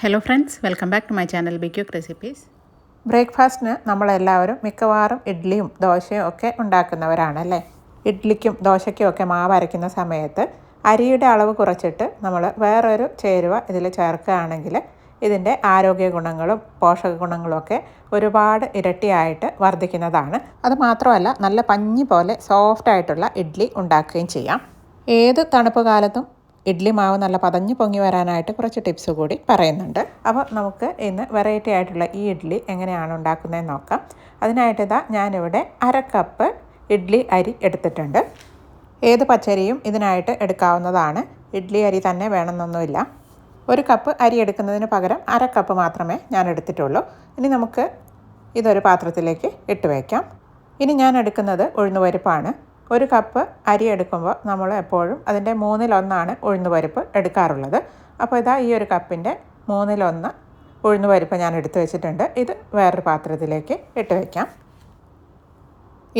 Hello friends welcome back to my channel B quick recipes ബ്രേക്ക്ഫാസ്റ്റിന് നമ്മളെല്ലാവരും മിക്കവാറും ഇഡ്ഡലിയും ദോശയും ഒക്കെ ഉണ്ടാക്കുന്നവരാണല്ലേ ഇഡ്ഡലിക്കും ദോശയ്ക്കും ഒക്കെ മാവ് അരയ്ക്കുന്ന സമയത്ത് അരിയുടെ അളവ് കുറച്ചിട്ട് നമ്മൾ വേറൊരു ചേരുവ ഇതിൽ ചേർക്കുകയാണെങ്കിൽ ഇതിന്റെ ആരോഗ്യ ഗുണങ്ങളും പോഷക ഗുണങ്ങളും ഒക്കെ ഒരുപാട് ഇരട്ടിയായിട്ട് വർദ്ധിക്കുന്നതാണ്. അത് മാത്രമല്ല നല്ല പഞ്ഞി പോലെ സോഫ്റ്റായിട്ടുള്ള ഇഡ്ഡലി ഉണ്ടാക്കുകയും ചെയ്യാം. ഏത് തണുപ്പ് കാലത്തും ഇഡ്ഡലി മാവ് നല്ല പതഞ്ഞു പൊങ്ങി വരാനായിട്ട് കുറച്ച് ടിപ്സ് കൂടി പറയുന്നുണ്ട്. അപ്പോൾ നമുക്ക് ഇന്ന് വെറൈറ്റി ആയിട്ടുള്ള ഈ ഇഡ്ഡലി എങ്ങനെയാണ് ഉണ്ടാക്കുന്നതെന്ന് നോക്കാം. അതിനായിട്ട് ഇതാ ഞാനിവിടെ അര കപ്പ് ഇഡ്ഡലി അരി എടുത്തിട്ടുണ്ട്. ഏത് പച്ചരിയും ഇതിനായിട്ട് എടുക്കാവുന്നതാണ്. ഇഡ്ഡലി അരി തന്നെ വേണമെന്നൊന്നുമില്ല. ഒരു കപ്പ് അരി എടുക്കുന്നതിന് പകരം അര കപ്പ് മാത്രമേ ഞാൻ എടുത്തിട്ടുള്ളൂ. ഇനി നമുക്ക് ഇതൊരു പാത്രത്തിലേക്ക് ഇട്ട് വയ്ക്കാം. ഇനി ഞാൻ എടുക്കുന്നത് ഉഴുന്നുപരിപ്പാണ്. ഒരു കപ്പ് അരി എടുക്കുമ്പോൾ നമ്മൾ എപ്പോഴും അതിന്റെ മൂന്നിലൊന്നാണ് ഉഴുന്നുപരിപ്പ് എടുക്കാറുള്ളത്. അപ്പോൾ ഇതാ ഈ ഒരു കപ്പിന്റെ മൂന്നിലൊന്ന് ഉഴുന്നുപരിപ്പ് ഞാൻ എടുത്തു വെച്ചിട്ടുണ്ട്. ഇത് വേറൊരു പാത്രത്തിലേക്ക് ഇട്ട് വയ്ക്കാം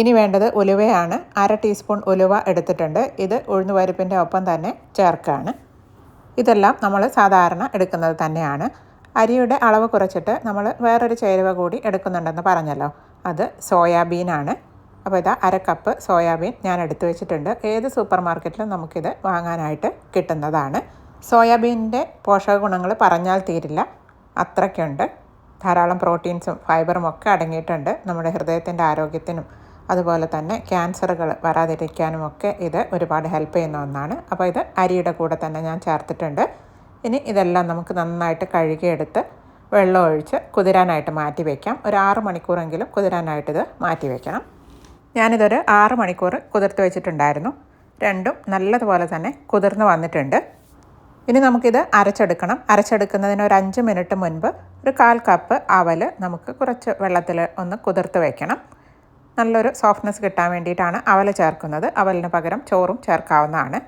ഇനി വേണ്ടത് ഉലുവയാണ്. അര ടീസ്പൂൺ ഉലുവ എടുത്തിട്ടുണ്ട്. ഇത് ഉഴുന്നുപരിപ്പിന്റെ ഒപ്പം തന്നെ ചേർക്കുകയാണ് ഇതെല്ലാം നമ്മൾ സാധാരണ എടുക്കുന്നത് തന്നെയാണ്. അരിയുടെ അളവ് കുറച്ചിട്ട് നമ്മൾ വേറൊരു ചേരുവ കൂടി എടുക്കുന്നുണ്ടെന്ന് പറഞ്ഞല്ലോ. അത് സോയാബീനാണ്. അപ്പോൾ ഇതാ അര കപ്പ് സോയാബീൻ ഞാൻ എടുത്തു വെച്ചിട്ടുണ്ട്. ഏത് സൂപ്പർ മാർക്കറ്റിലും നമുക്കിത് വാങ്ങാനായിട്ട് കിട്ടുന്നതാണ്. സോയാബീനിന്റെ പോഷക ഗുണങ്ങൾ പറഞ്ഞാൽ തീരില്ല. അത്രയ്ക്കുണ്ട്. ധാരാളം പ്രോട്ടീൻസും ഫൈബറും ഒക്കെ അടങ്ങിയിട്ടുണ്ട്. നമ്മുടെ ഹൃദയത്തിന്റെ ആരോഗ്യത്തിനും അതുപോലെ തന്നെ ക്യാൻസറുകൾ വരാതിരിക്കാനും ഒക്കെ ഇത് ഒരുപാട് ഹെൽപ്പ് ചെയ്യുന്ന ഒന്നാണ്. അപ്പോൾ ഇത് അരിയുടെ കൂടെ തന്നെ ഞാൻ ചേർത്തിട്ടുണ്ട്. ഇനി ഇതെല്ലാം നമുക്ക് നന്നായിട്ട് കഴുകിയെടുത്ത് വെള്ളം ഒഴിച്ച് കുതിരാനായിട്ട് മാറ്റി വയ്ക്കാം ഒരു ആറ് മണിക്കൂറെങ്കിലും കുതിരാനായിട്ട് ഇത് മാറ്റി വയ്ക്കണം ഞാനിതൊരു ആറ് മണിക്കൂർ കുതിർത്ത് വെച്ചിട്ടുണ്ടായിരുന്നു. രണ്ടും നല്ലതുപോലെ തന്നെ കുതിർന്ന് വന്നിട്ടുണ്ട്. ഇനി നമുക്കിത് അരച്ചെടുക്കണം. അരച്ചെടുക്കുന്നതിന് ഒരു അഞ്ച് മിനിറ്റ് മുൻപ് ഒരു കാൽ കപ്പ് അവൽ നമുക്ക് കുറച്ച് വെള്ളത്തിൽ ഒന്ന് കുതിർത്ത് വയ്ക്കണം നല്ലൊരു സോഫ്റ്റ്നെസ് കിട്ടാൻ വേണ്ടിയിട്ടാണ് അവൽ ചേർക്കുന്നത്. അവലിന് പകരം ചോറും ചേർക്കാവുന്നതാണ്.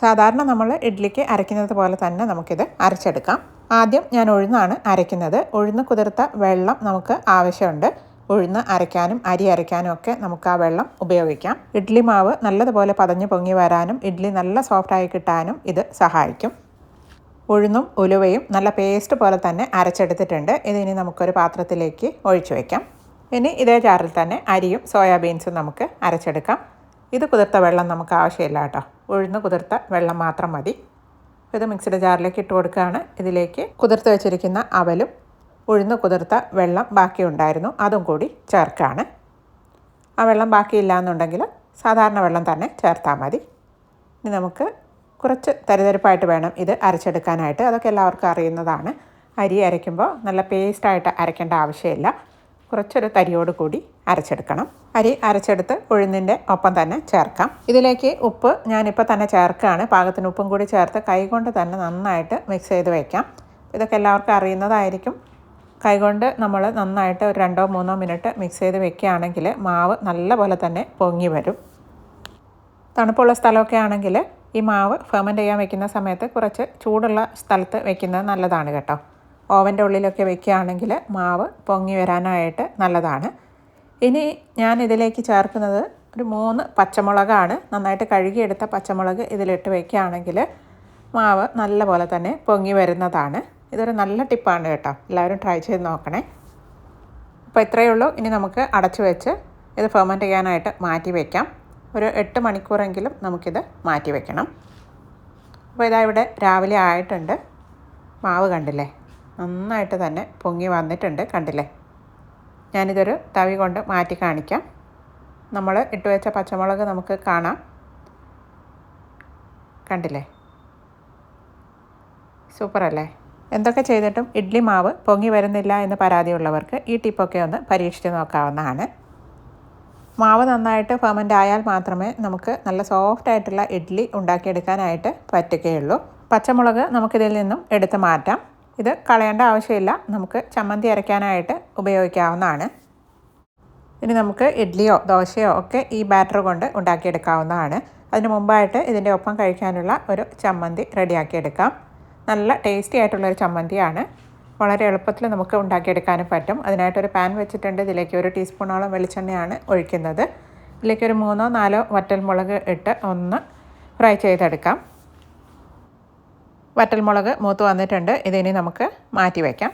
സാധാരണ നമ്മൾ ഇഡ്ഡലിക്ക് അരയ്ക്കുന്നത് പോലെ തന്നെ നമുക്കിത് അരച്ചെടുക്കാം. ആദ്യം ഞാൻ ഉഴുന്നാണ് അരയ്ക്കുന്നത്. ഉഴുന്ന് കുതിർത്ത വെള്ളം നമുക്ക് ആവശ്യമുണ്ട്. ഉഴുന്ന് അരയ്ക്കാനും അരി അരയ്ക്കാനും ഒക്കെ നമുക്ക് ആ വെള്ളം ഉപയോഗിക്കാം. ഇഡ്ഡലി മാവ് നല്ലതുപോലെ പതഞ്ഞ് പൊങ്ങി വരാനും ഇഡ്ഡലി നല്ല സോഫ്റ്റായി കിട്ടാനും ഇത് സഹായിക്കും. ഉഴുന്നും ഉലുവയും നല്ല പേസ്റ്റ് പോലെ തന്നെ അരച്ചെടുത്തിട്ടുണ്ട്. ഇതിനി നമുക്കൊരു പാത്രത്തിലേക്ക് ഒഴിച്ചു വയ്ക്കാം ഇനി ഇതേ ജാറിൽ തന്നെ അരിയും സോയാബീൻസും നമുക്ക് അരച്ചെടുക്കാം. ഇത് കുതിർത്ത വെള്ളം നമുക്ക് ആവശ്യമില്ല കേട്ടോ. ഉഴുന്ന് കുതിർത്ത വെള്ളം മാത്രം മതി. ഇത് മിക്സിയുടെ ജാറിലേക്ക് ഇട്ട് കൊടുക്കുകയാണ്. ഇതിലേക്ക് കുതിർത്ത് വെച്ചിരിക്കുന്ന അവലും ഉഴുന്ന് കുതിർത്ത വെള്ളം ബാക്കിയുണ്ടായിരുന്നു. അതും കൂടി ചേർക്കുകയാണ് ആ വെള്ളം ബാക്കിയില്ല എന്നുണ്ടെങ്കിൽ സാധാരണ വെള്ളം തന്നെ ചേർത്താൽ മതി. ഇനി നമുക്ക് കുറച്ച് തരിതരിപ്പായിട്ട് വേണം ഇത് അരച്ചെടുക്കാനായിട്ട്. അതൊക്കെ എല്ലാവർക്കും അറിയുന്നതാണ്. അരി അരയ്ക്കുമ്പോൾ നല്ല പേസ്റ്റായിട്ട് അരയ്ക്കേണ്ട ആവശ്യമില്ല. കുറച്ചൊരു തരിയോട് കൂടി അരച്ചെടുക്കണം. അരി അരച്ചെടുത്ത് ഉഴുന്നിന്റെ ഒപ്പം തന്നെ ചേർക്കാം. ഇതിലേക്ക് ഉപ്പ് ഞാനിപ്പോൾ തന്നെ ചേർക്കുകയാണ്. പാകത്തിന് ഉപ്പും കൂടി ചേർത്ത് കൈകൊണ്ട് തന്നെ നന്നായിട്ട് മിക്സ് ചെയ്ത് വയ്ക്കാം. ഇതൊക്കെ എല്ലാവർക്കും അറിയുന്നതായിരിക്കും. കൈകൊണ്ട് നമ്മൾ നന്നായിട്ട് ഒരു രണ്ടോ മൂന്നോ മിനിറ്റ് മിക്സ് ചെയ്ത് വെക്കുകയാണെങ്കിൽ മാവ് നല്ലപോലെ തന്നെ പൊങ്ങി വരും. തണുപ്പുള്ള സ്ഥലമൊക്കെ ആണെങ്കിൽ ഈ മാവ് ഫെർമെന്റ് ചെയ്യാൻ വെക്കുന്ന സമയത്ത് കുറച്ച് ചൂടുള്ള സ്ഥലത്ത് വെക്കുന്നത് നല്ലതാണ് കേട്ടോ. ഓവന്റെ ഉള്ളിലൊക്കെ വെക്കുകയാണെങ്കിൽ മാവ് പൊങ്ങി വരാനായിട്ട് നല്ലതാണ്. ഇനി ഞാൻ ഇതിലേക്ക് ചേർക്കുന്നത് ഒരു മൂന്ന് പച്ചമുളകാണ്. നന്നായിട്ട് കഴുകിയെടുത്ത പച്ചമുളക് ഇതിലിട്ട് വെക്കുകയാണെങ്കിൽ മാവ് നല്ലപോലെ തന്നെ പൊങ്ങി വരുന്നതാണ്. ഇതൊരു നല്ല ടിപ്പാണ് കേട്ടോ. എല്ലാവരും ട്രൈ ചെയ്ത് നോക്കണേ. അപ്പോൾ ഇത്രയേ ഉള്ളൂ. ഇനി നമുക്ക് അടച്ചു വെച്ച് ഇത് ഫെർമെന്റ് ചെയ്യാനായിട്ട് മാറ്റി വയ്ക്കാം ഒരു എട്ട് മണിക്കൂറെങ്കിലും നമുക്കിത് മാറ്റി വയ്ക്കണം അപ്പോൾ ഇതാ ഇവിടെ രാവിലെ ആയിട്ടുണ്ട്. മാവ് കണ്ടില്ലേ? നന്നായിട്ട് തന്നെ പൊങ്ങി വന്നിട്ടുണ്ട് കണ്ടില്ലേ? ഞാനിതൊരു തവി കൊണ്ട് മാറ്റി കാണിക്കാം. നമ്മൾ ഇട്ട് വെച്ച പച്ചമുളക് നമുക്ക് കാണാം. കണ്ടില്ലേ? സൂപ്പറല്ലേ? എന്തൊക്കെ ചെയ്തിട്ടും ഇഡ്ഡലി മാവ് പൊങ്ങി വരുന്നില്ല എന്ന് പരാതിയുള്ളവർക്ക് ഈ ടിപ്പൊക്കെ ഒന്ന് പരീക്ഷിച്ച് നോക്കാവുന്നതാണ്. മാവ് നന്നായിട്ട് ഫെർമെന്റ് ആയാൽ മാത്രമേ നമുക്ക് നല്ല സോഫ്റ്റ് ആയിട്ടുള്ള ഇഡ്ഡലി ഉണ്ടാക്കിയെടുക്കാനായിട്ട് പറ്റുകയുള്ളൂ. പച്ചമുളക് നമുക്കിതിൽ നിന്നും എടുത്ത് മാറ്റാം. ഇത് കളയേണ്ട ആവശ്യമില്ല. നമുക്ക് ചമ്മന്തി അരയ്ക്കാനായിട്ട് ഉപയോഗിക്കാവുന്നതാണ്. ഇനി നമുക്ക് ഇഡ്ഡലിയോ ദോശയോ ഒക്കെ ഈ ബാറ്റർ കൊണ്ട് ഉണ്ടാക്കിയെടുക്കാവുന്നതാണ്. അതിന് മുമ്പായിട്ട് ഇതിന്റെ ഒപ്പം കഴിക്കാനുള്ള ഒരു ചമ്മന്തി റെഡിയാക്കിയെടുക്കാം. നല്ല ടേസ്റ്റി ആയിട്ടുള്ളൊരു ചമ്മന്തിയാണ്. വളരെ എളുപ്പത്തിൽ നമുക്ക് ഉണ്ടാക്കിയെടുക്കാനും പറ്റും. അതിനായിട്ടൊരു പാൻ വെച്ചിട്ടുണ്ട്. ഇതിലേക്ക് ഒരു ടീസ്പൂണോളം വെളിച്ചെണ്ണയാണ് ഒഴിക്കുന്നത്. ഇതിലേക്ക് ഒരു മൂന്നോ നാലോ വറ്റൽമുളക് ഇട്ട് ഒന്ന് ഫ്രൈ ചെയ്തെടുക്കാം. വറ്റൽമുളക് മൂത്ത് വന്നിട്ടുണ്ട്. ഇതിനി നമുക്ക് മാറ്റി വയ്ക്കാം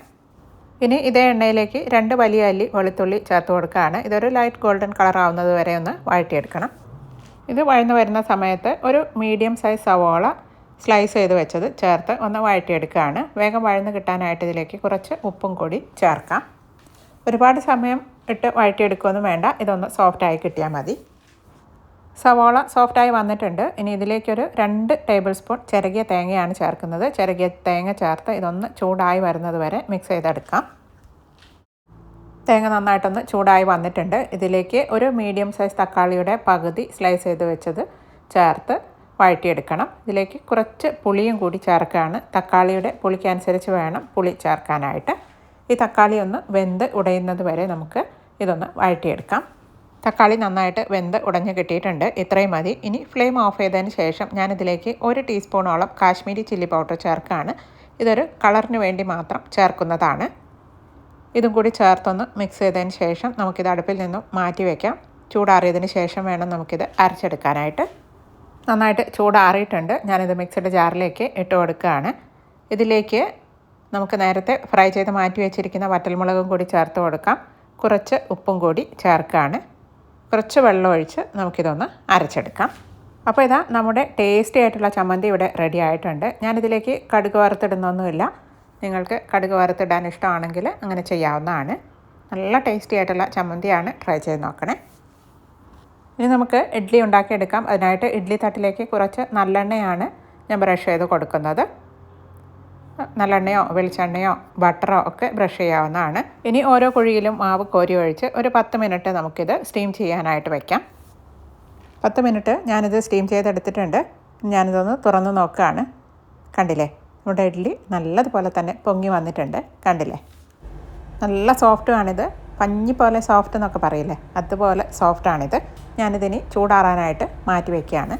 ഇനി ഇതേ എണ്ണയിലേക്ക് രണ്ട് വലിയ അല്ലി വെളുത്തുള്ളി ചേർത്ത് കൊടുക്കുകയാണ്. ഇതൊരു ലൈറ്റ് ഗോൾഡൻ കളർ ആവുന്നത് വരെ ഒന്ന് വഴറ്റിയെടുക്കണം. ഇത് വഴന്നു വരുന്ന സമയത്ത് ഒരു മീഡിയം സൈസ് സവോള സ്ലൈസ് ചെയ്ത് വെച്ചത് ചേർത്ത് ഒന്ന് വഴറ്റിയെടുക്കുകയാണ്. വേഗം വഴന്ന് കിട്ടാനായിട്ട് ഇതിലേക്ക് കുറച്ച് ഉപ്പും കൂടി ചേർക്കാം. ഒരുപാട് സമയം ഇട്ട് വഴറ്റിയെടുക്കുകയൊന്നും വേണ്ട. ഇതൊന്ന് സോഫ്റ്റായി കിട്ടിയാൽ മതി. സവോള സോഫ്റ്റായി വന്നിട്ടുണ്ട്. ഇനി ഇതിലേക്കൊരു രണ്ട് ടേബിൾ സ്പൂൺ ചിരകിയ തേങ്ങയാണ് ചേർക്കുന്നത്. ചിരകിയ തേങ്ങ ചേർത്ത് ഇതൊന്ന് ചൂടായി വരുന്നത് വരെ മിക്സ് ചെയ്തെടുക്കാം. തേങ്ങ നന്നായിട്ടൊന്ന് ചൂടായി വന്നിട്ടുണ്ട്. ഇതിലേക്ക് ഒരു മീഡിയം സൈസ് തക്കാളിയുടെ പകുതി സ്ലൈസ് ചെയ്ത് വെച്ചത് ചേർത്ത് വഴറ്റിയെടുക്കണം. ഇതിലേക്ക് കുറച്ച് പുളിയും കൂടി ചേർക്കുകയാണ്. തക്കാളിയുടെ പുളിക്കനുസരിച്ച് വേണം പുളി ചേർക്കാനായിട്ട്. ഈ തക്കാളി ഒന്ന് വെന്ത് ഉടയുന്നത് വരെ നമുക്ക് ഇതൊന്ന് വഴറ്റിയെടുക്കാം. തക്കാളി നന്നായിട്ട് വെന്ത് ഉടഞ്ഞ് കിട്ടിയിട്ടുണ്ട്. ഇത്രയും മതി. ഇനി ഫ്ലെയിം ഓഫ് ചെയ്തതിന് ശേഷം ഞാനിതിലേക്ക് ഒരു ടീസ്പൂണോളം കാശ്മീരി ചില്ലി പൗഡർ ചേർക്കുകയാണ്. ഇതൊരു കളറിന് വേണ്ടി മാത്രം ചേർക്കുന്നതാണ്. ഇതും കൂടി ചേർത്തൊന്ന് മിക്സ് ചെയ്തതിന് ശേഷം നമുക്കിത് അടുപ്പിൽ നിന്നും മാറ്റി വയ്ക്കാം ചൂടാറിയതിന് ശേഷം വേണം നമുക്കിത് അരച്ചെടുക്കാനായിട്ട്. നന്നായിട്ട് ചൂടാറിയിട്ടുണ്ട്. ഞാനിത് മിക്സിയുടെ ജാറിലേക്ക് ഇട്ട് കൊടുക്കുകയാണ്. ഇതിലേക്ക് നമുക്ക് നേരത്തെ ഫ്രൈ ചെയ്ത് മാറ്റി വെച്ചിരിക്കുന്ന വറ്റൽമുളകും കൂടി ചേർത്ത് കൊടുക്കാം. കുറച്ച് ഉപ്പും കൂടി ചേർക്കുകയാണ് കുറച്ച് വെള്ളം ഒഴിച്ച് നമുക്കിതൊന്ന് അരച്ചെടുക്കാം. അപ്പോൾ ഇതാ നമ്മുടെ ടേസ്റ്റി ആയിട്ടുള്ള ചമ്മന്തി ഇവിടെ റെഡി ആയിട്ടുണ്ട്. ഞാനിതിലേക്ക് കടുക് വറുത്തിടുന്നൊന്നുമില്ല. നിങ്ങൾക്ക് കടുക് വറുത്തിടാൻ ഇഷ്ടമാണെങ്കിൽ അങ്ങനെ ചെയ്യാവുന്നതാണ്. നല്ല ടേസ്റ്റി ആയിട്ടുള്ള ചമ്മന്തിയാണ്. ട്രൈ ചെയ്ത് നോക്കണേ. ഇനി നമുക്ക് ഇഡ്ഡലി ഉണ്ടാക്കിയെടുക്കാം. അതിനായിട്ട് ഇഡ്ഡലി തട്ടിലേക്ക് കുറച്ച് നല്ലെണ്ണയാണ് ഞാൻ ബ്രഷ് ചെയ്ത് കൊടുക്കുന്നത്. നല്ലെണ്ണയോ വെളിച്ചെണ്ണയോ ബട്ടറോ ഒക്കെ ബ്രഷ് ചെയ്യാവുന്നതാണ്. ഇനി ഓരോ കുഴിയിലും മാവ് കോരി ഒഴിച്ച് ഒരു പത്ത് മിനിറ്റ് നമുക്കിത് സ്റ്റീം ചെയ്യാനായിട്ട് വയ്ക്കാം പത്ത് മിനിറ്റ് ഞാനിത് സ്റ്റീം ചെയ്തെടുത്തിട്ടുണ്ട്. ഞാനിതൊന്ന് തുറന്ന് നോക്കുകയാണ് കണ്ടില്ലേ? നമ്മുടെ ഇഡ്ഡലി നല്ലതുപോലെ തന്നെ പൊങ്ങി വന്നിട്ടുണ്ട്. കണ്ടില്ലേ? നല്ല സോഫ്റ്റുമാണിത് പഞ്ഞി പോലെ സോഫ്റ്റ് എന്നൊക്കെ പറയില്ലേ? അതുപോലെ സോഫ്റ്റാണിത്. ഞാനിതിനി ചൂടാറാനായിട്ട് മാറ്റി വയ്ക്കുകയാണ്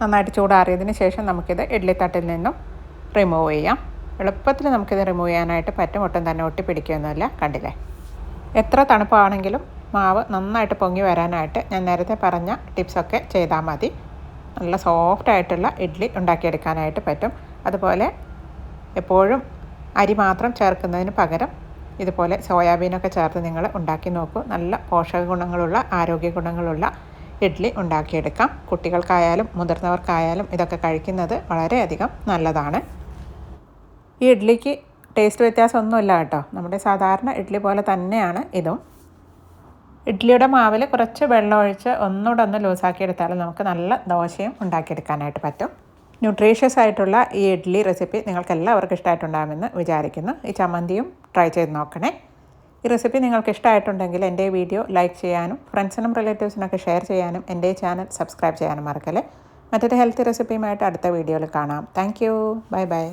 നന്നായിട്ട് ചൂടാറിയതിന് ശേഷം നമുക്കിത് ഇഡ്ഡലിത്തട്ടിൽ നിന്നും റിമൂവ് ചെയ്യാം. എളുപ്പത്തിൽ നമുക്കിത് റിമൂവ് ചെയ്യാനായിട്ട് പറ്റും. ഒട്ടും തന്നെ ഒട്ടിപ്പിടിക്കുകയൊന്നുമില്ല. കണ്ടില്ലേ? എത്ര തണുപ്പാണെങ്കിലും മാവ് നന്നായിട്ട് പൊങ്ങി വരാനായിട്ട് ഞാൻ നേരത്തെ പറഞ്ഞ ടിപ്സൊക്കെ ചെയ്താൽ മതി. നല്ല സോഫ്റ്റായിട്ടുള്ള ഇഡ്ഡലി ഉണ്ടാക്കിയെടുക്കാനായിട്ട് പറ്റും. അതുപോലെ എപ്പോഴും അരി മാത്രം ചേർക്കുന്നതിന് പകരം ഇതുപോലെ സോയാബീനൊക്കെ ചേർത്ത് നിങ്ങൾ ഉണ്ടാക്കി നോക്കൂ. നല്ല പോഷക ഗുണങ്ങളുള്ള ആരോഗ്യ ഗുണങ്ങളുള്ള ഇഡ്ഡലി ഉണ്ടാക്കിയെടുക്കാം. കുട്ടികൾക്കായാലും മുതിർന്നവർക്കായാലും ഇതൊക്കെ കഴിക്കുന്നത് വളരെയധികം നല്ലതാണ്. ഈ ഇഡ്ഡലിക്ക് ടേസ്റ്റ് വ്യത്യാസമൊന്നുമില്ല കേട്ടോ. നമ്മുടെ സാധാരണ ഇഡ്ഡലി പോലെ തന്നെയാണ് ഇതും. ഇഡ്ഡലിയുടെ മാവിൽ കുറച്ച് വെള്ളം ഒഴിച്ച് ഒന്നുകൂടെ ഒന്ന് ലൂസാക്കിയെടുത്താലും നമുക്ക് നല്ല ദോശയും ഉണ്ടാക്കിയെടുക്കാനായിട്ട് പറ്റും. ന്യൂട്രീഷ്യസ് ആയിട്ടുള്ള ഈ ഇഡ്ഡലി റെസിപ്പി നിങ്ങൾക്ക് എല്ലാവർക്കും ഇഷ്ടമായിട്ടുണ്ടാകുമെന്ന് വിചാരിക്കുന്നു. ഈ ചമ്മന്തിയും ട്രൈ ചെയ്ത് നോക്കണേ. ഈ റെസിപ്പി നിങ്ങൾക്ക് ഇഷ്ടമായിട്ടുണ്ടെങ്കിൽ എന്റെ വീഡിയോ ലൈക്ക് ചെയ്യാനും ഫ്രണ്ട്സിനും റിലേറ്റീവ്സിനൊക്കെ ഷെയർ ചെയ്യാനും എന്റെ ചാനൽ സബ്സ്ക്രൈബ് ചെയ്യാനും മറക്കല്ലേ. മറ്റൊരു ഹെൽത്തി റെസിപ്പിയുമായിട്ട് അടുത്ത വീഡിയോയിൽ കാണാം. Thank you bye bye